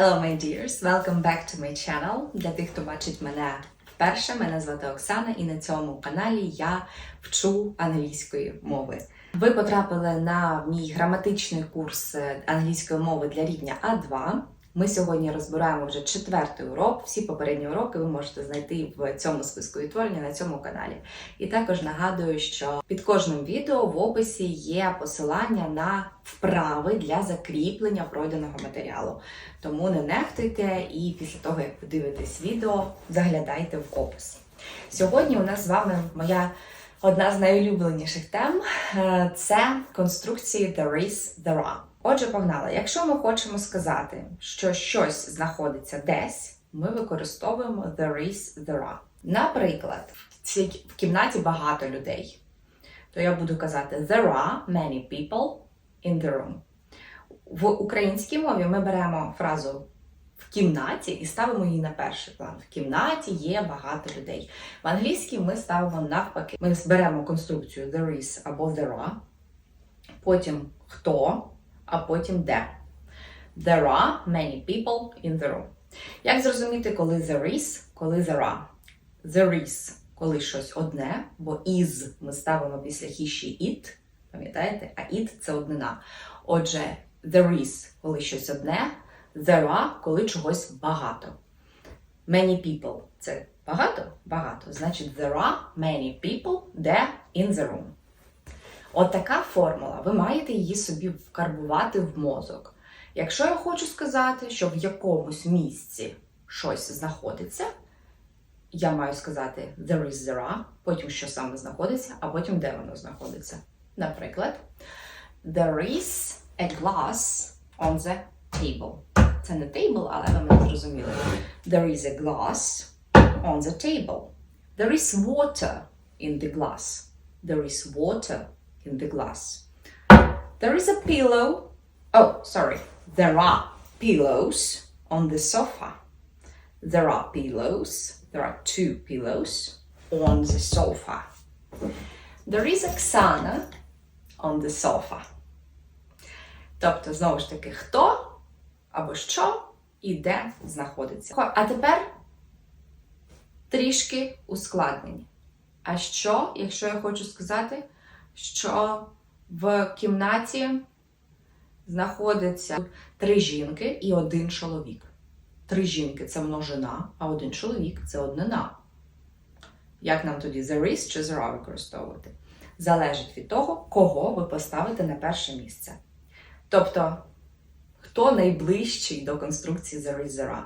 Hello, my dears! Welcome back to my channel. Для тих, хто бачить мене вперше, мене звати Оксана, і на цьому каналі я вчу англійської мови. Ви потрапили на мій граматичний курс англійської мови для рівня А2. Ми сьогодні розбираємо вже четвертий урок. Всі попередні уроки ви можете знайти в цьому списку відтворення на цьому каналі. І також нагадую, що під кожним відео в описі є посилання на вправи для закріплення пройденого матеріалу. Тому не нехтуйте і після того, як ви дивитесь відео, заглядайте в опис. Сьогодні у нас з вами моя одна з найулюбленіших тем е, це конструкції there is, there are. Отже, погнали. Якщо ми хочемо сказати, що щось знаходиться десь, ми використовуємо there is, there are. Наприклад, в кімнаті багато людей. То я буду казати there are many people in the room. В українській мові ми беремо фразу в кімнаті і ставимо її на перший план. В кімнаті є багато людей. В англійській ми ставимо навпаки. Ми беремо конструкцію there is або there are, потім хто, а потім де. There are many people in the room. Як зрозуміти, коли there is, коли there are? There is, коли щось одне, бо is ми ставимо після he, it, пам'ятаєте? А it це однина. Отже, there is, коли щось одне, there are, коли чогось багато. Many people це багато? Багато. Значить, there are many people there in the room. От така формула. Ви маєте її собі вкарбувати в мозок. Якщо я хочу сказати, що в якомусь місці щось знаходиться, я маю сказати there is there are, потім що саме знаходиться, а потім де воно знаходиться. Наприклад, there is a glass on the table. Це не table, але ви мене зрозуміли. There is a glass on the table. There is water in the glass. There is water in the glass. There is a pillow. Oh, sorry. There are pillows on the sofa. There are pillows. There are two pillows on the sofa. There is Oksana on the sofa. Тобто, знову ж таки, хто або що і де знаходиться. А тепер трішки ускладнені. А що, якщо я хочу сказати, що в кімнаті знаходиться три жінки і один чоловік. Три жінки це множина, а один чоловік це однина. Як нам тоді the is чи are використовувати? Залежить від того, кого ви поставите на перше місце. Тобто, хто найближчий до конструкції the is, the.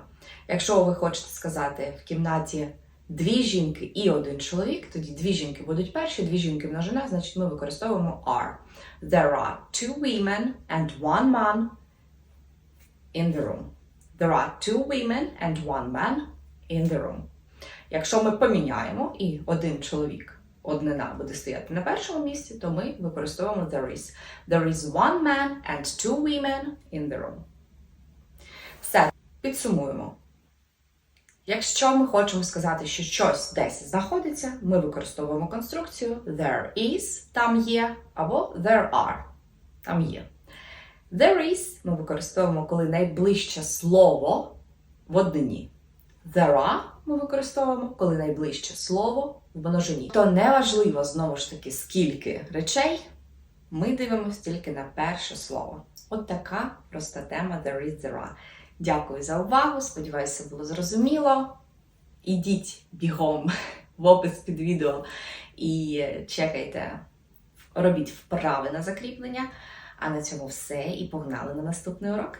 Якщо ви хочете сказати в кімнаті дві жінки і один чоловік, тоді дві жінки будуть перші, дві жінки множина, значить ми використовуємо are. There are two women and one man in the room. There are two women and one man in the room. Якщо ми поміняємо і один чоловік, однина буде стояти на першому місці, то ми використовуємо there is. There is one man and two women in the room. Все, підсумуємо. Якщо ми хочемо сказати, що щось десь знаходиться, ми використовуємо конструкцію there is, там є, або there are, там є. There is ми використовуємо, коли найближче слово в однині. There are ми використовуємо, коли найближче слово в множині. То неважливо, знову ж таки, скільки речей, ми дивимося тільки на перше слово. От така проста тема there is, there are. Дякую за увагу. Сподіваюся, було зрозуміло. Ідіть бігом в опис під відео і чекайте, робіть вправи на закріплення. А на цьому все і погнали на наступний урок.